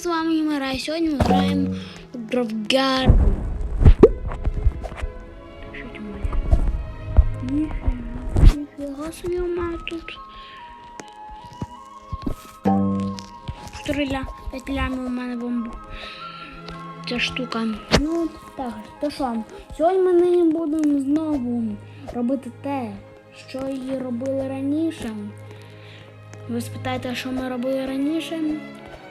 з вами Юмира. І сьогодні ми граємо в Гравгар. Що? Ніфіга, собі у мене тут. Стріля, п'ять лямів у мене бомбу. Ця штука. Ну, так, то що, сьогодні ми не будемо знову робити те, що її робили раніше. Ви спитаєте, що ми робили раніше?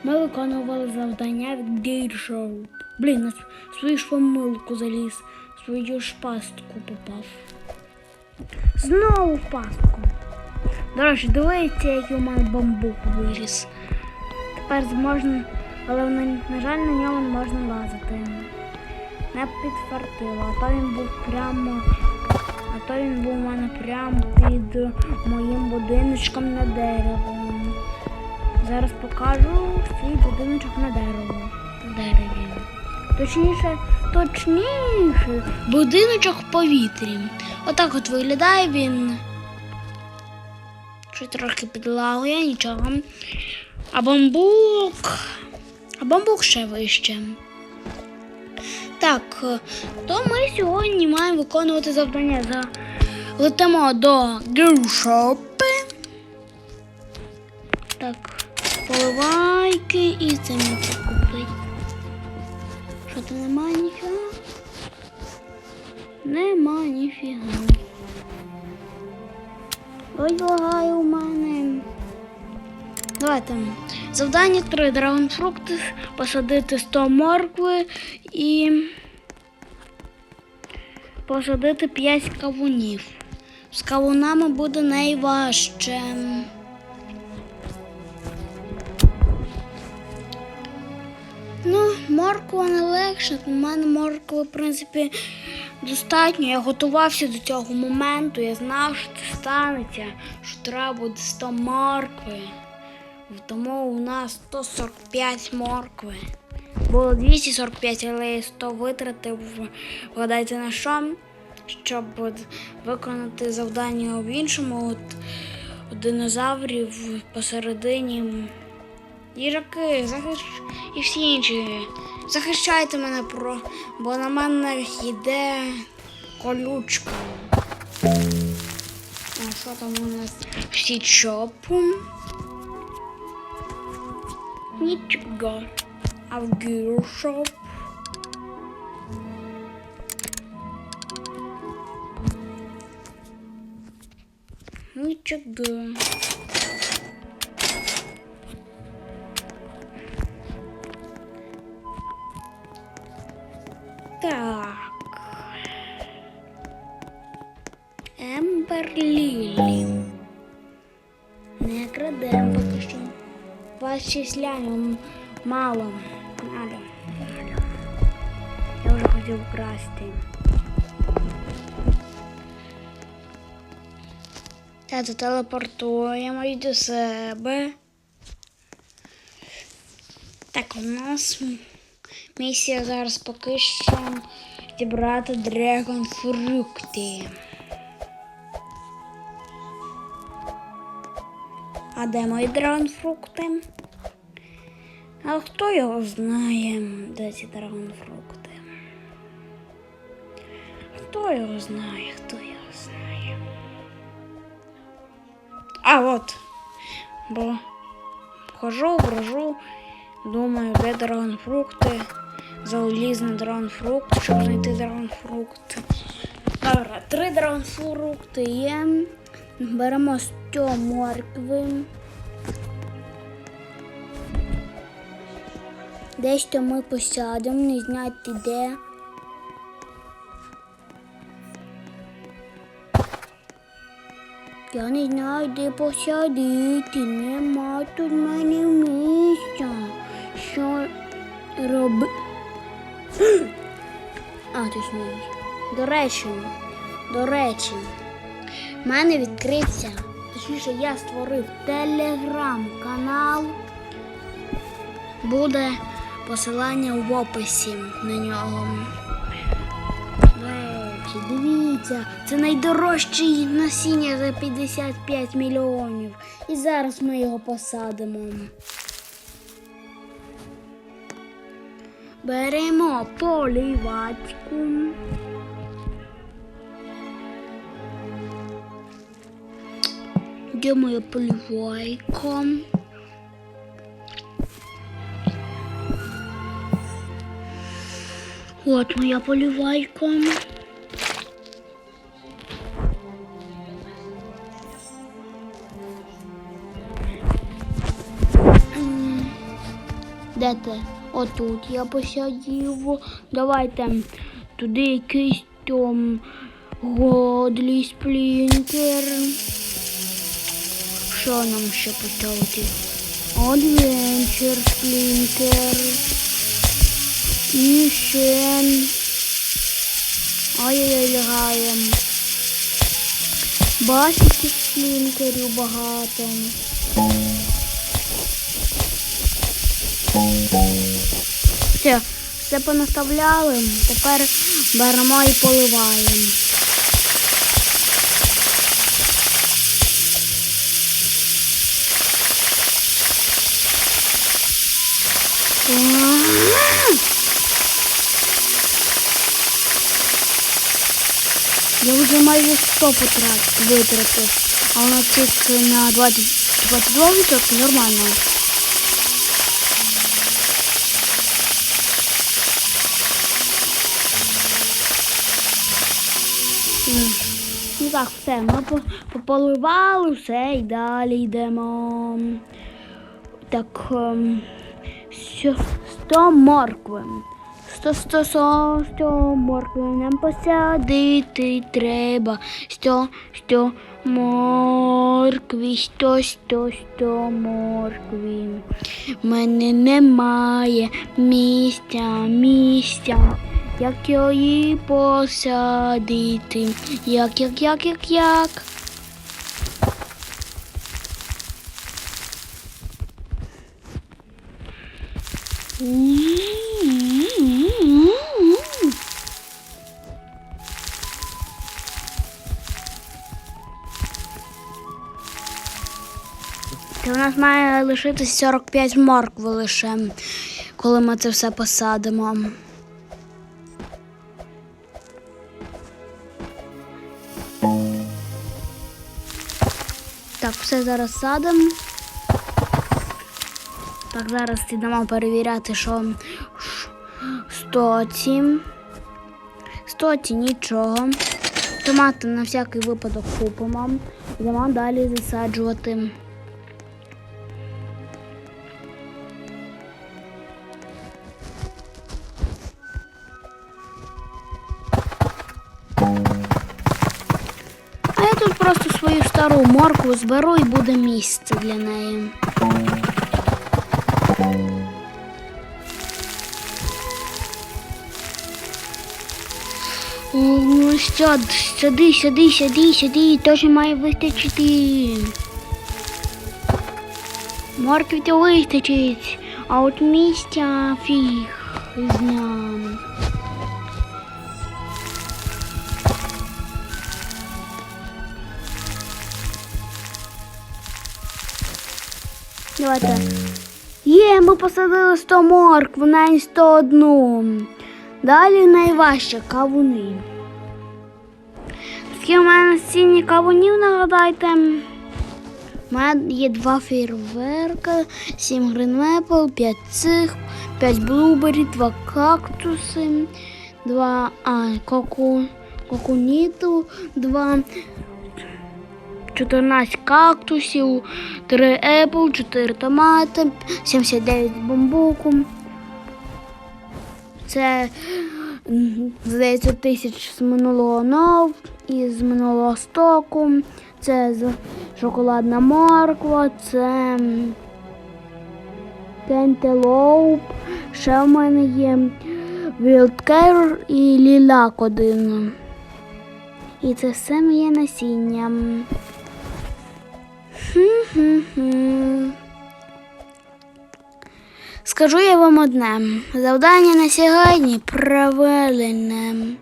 Ми виконували завдання від Гейршоу. Блін, свою ж помилку заліз, свою ж пастку попав. Знову в пастку. До речі, дивіться, який у мене бамбук виріс. Тепер можна, але на жаль, на ньому не можна лазити. Не підфартило, а то він був прямо. А то він був у мене прямо під моїм будиночком на дерево. Зараз покажу свій будиночок на дерево. На дереві. Точніше, точніше, будиночок в повітрі. Отак от виглядає він. Що трохи підлагує, нічого. А бамбук. А бамбук ще вище. Так, то ми сьогодні маємо виконувати завдання за летимо до гіршопи. Поливайки і це ми покупить. Що то немає ніфіга? Нема ніфіга. Ой, лагає у мене. Давайте. Завдання 3. Драгонфрукти посадити 100 моркви і посадити 5 кавунів. З кавунами буде найважче. Морква не легше. У мене моркви, в принципі, достатньо. Я готувався до цього моменту. Я знав, що це станеться, що треба буде 100 моркви. Тому у нас 145 моркви. Було 245, але я 100 витратив. Вгадайте на що? Щоб виконати завдання в іншому от, динозаврів посередині. Їжаки, захищ... і всі інші. Захищайте мене, про... бо на мене йде колючка. А що там у нас? Всі чопу. Нічого. А в гіршоп. Нічого. Так. Ембер Лілі. Не крадемо поки що. Вас мало. Надо. Я вже хотів красти. Тато телепортуємо і до себе. Так, у нас місія зараз поки що зібрати дрегон фрукти. А де мої драгонфрукти? А хто його знає, де ці драгонфрукти? Хто його знає, хто його знає? А от. Бо хожу, брожу, думаю, де драгонфрукти, заліз на драгонфрукт, щоб знайти драгонфрукт. Добре, три драгонфрукти є. Беремо 100 моркви. Десь то ми посадимо, не знати де. Я не знаю, де посадити. Нема тут в мене місця. Що роби? А, точніше. До речі, до речі. У мене відкрився, точніше, я створив телеграм-канал. Буде посилання в описі на нього. Речі, дивіться, це найдорожче насіння за 55 мільйонів. І зараз ми його посадимо. Беремо полівачку. Де моя полівайка? От моя полівайка. М, Де ти? Отут я посадив. Давайте туди якийсь там годлі сплінтер. Що нам ще поставити? Адвенчер сплінтер. І ще. Ай-яй-яй, лягаємо. Басиків сплінтерів багато. Все, все понаставляли, тепер беремо і поливаємо. Я вже майже 100 потрат витратив, а воно тільки на 20, 22% нормально. Так, все, ми по- пополивали все і далі йдемо. Так, ем, що, 100 моркви. 100, 100, 100, 100 моркви нам посадити треба. 100, 100 моркві, 100, 100, 100 моркві. В мене немає місця, місця. Як її посадити? Як, як, як, як, як? У нас має лишитись 45 моркв лише, коли ми це все посадимо. Все зараз садимо. Так, зараз йдемо перевіряти, що ш- стоці. Стоці нічого. Томати на всякий випадок купимо. Йдемо далі засаджувати. Стару моркву зберу і буде місце для неї. Ну що, сюди, сюди, сюди, сюди, теж має вистачити. Моркві то вистачить, а от місця фіг з Давайте. Є, ми посадили 100 моркв, навіть 101. Далі найважче кавуни. Скільки в мене на стіні кавунів, нагадайте. У мене є два фейерверка, 7 гринмепл, 5 цих, 5 блубері, 2 кактуси, 2 а, коку, кокуніту, 2 14 кактусів, 3 епл, 4 томати, 79 бамбуку. Це, здається, тисяч з минулого нов і з минулого стоку. Це з- шоколадна морква, це кентелоуп. Ще в мене є вілдкер і лілак один. І це все моє насіння. Скажу я вам одне. Завдання на сьогодні правильне.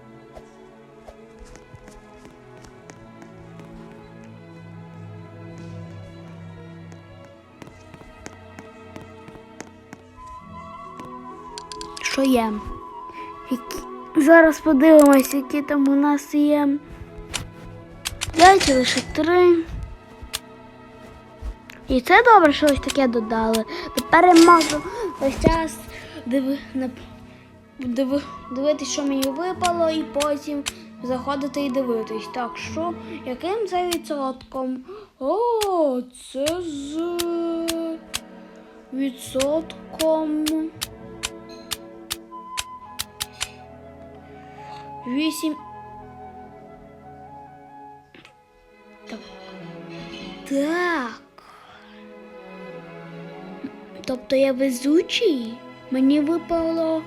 що є. Які... Зараз подивимось, які там у нас є. П'ять лише три. І це добре, що ось таке додали. Тепер я можу весь час диви, диви, дивитися, що мені випало, і потім заходити і дивитись. Так, що, яким це відсотком? О, це з відсотком. Вісім. Так. Так. Тобто я везучий? Мені випало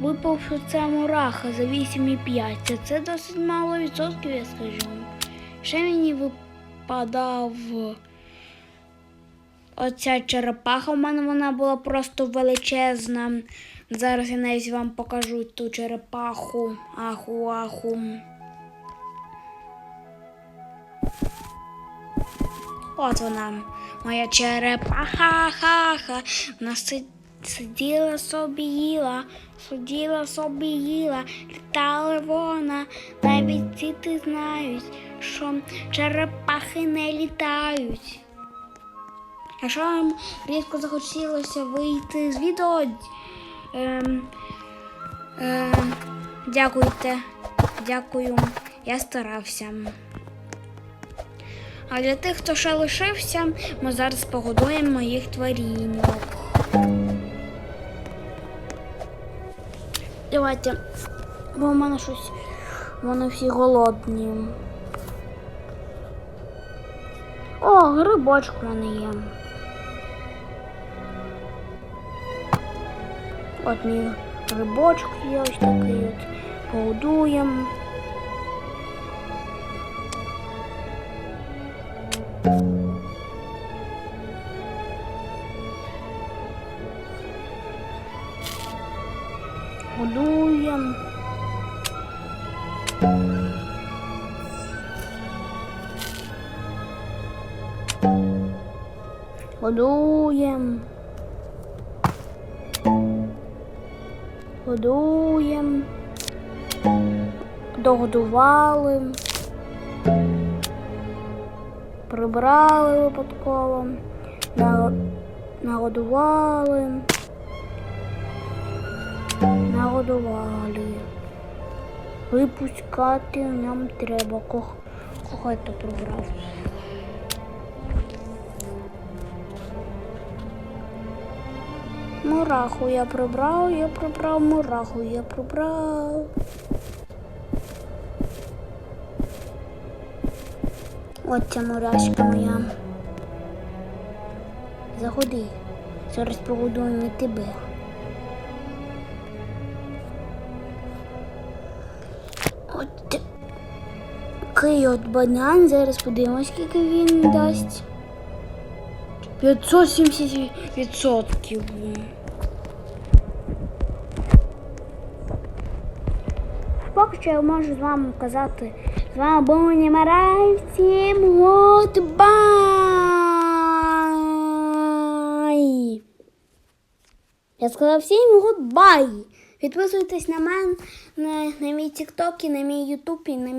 випав це мураха за 8,5. Це, досить мало відсотків, я скажу. Ще мені випадав оця черепаха. У мене вона була просто величезна. Зараз я навіть вам покажу ту черепаху. Аху, От вона, моя черепаха, ха-ха. Вона сиділа собі їла, сиділа собі їла, літала вона. Навіть діти знають, що черепахи не літають. Якщо вам рідко захотілося вийти з відео, ем, ем, дякуйте, дякую, я старався. А для тих, хто ще лишився, ми зараз погодуємо моїх тварінок. Давайте, бо в мене щось. Вони всі голодні. О, грибочок в мене є. От мій грибочок є ось такий от. Погодуємо. Годуємо. Годуємо. Годуємо. Догодували. Прибрали випадково. На- Нагодували. Нагодували. Випускати нам треба. Кого, я то прибрав? Мураху я прибрав, я прибрав, мураху я прибрав. От ця мурашка моя. Заходи. Зараз погодуємо тебе. Такий от банан. Зараз подивимось, скільки він дасть. 570 відсотків. Поки що я можу з вами казати. З вами був Німарай. Всім гудбай! Я сказав всім гудбай! Підписуйтесь на мене, на, на мій TikTok, і на мій YouTube, і на мій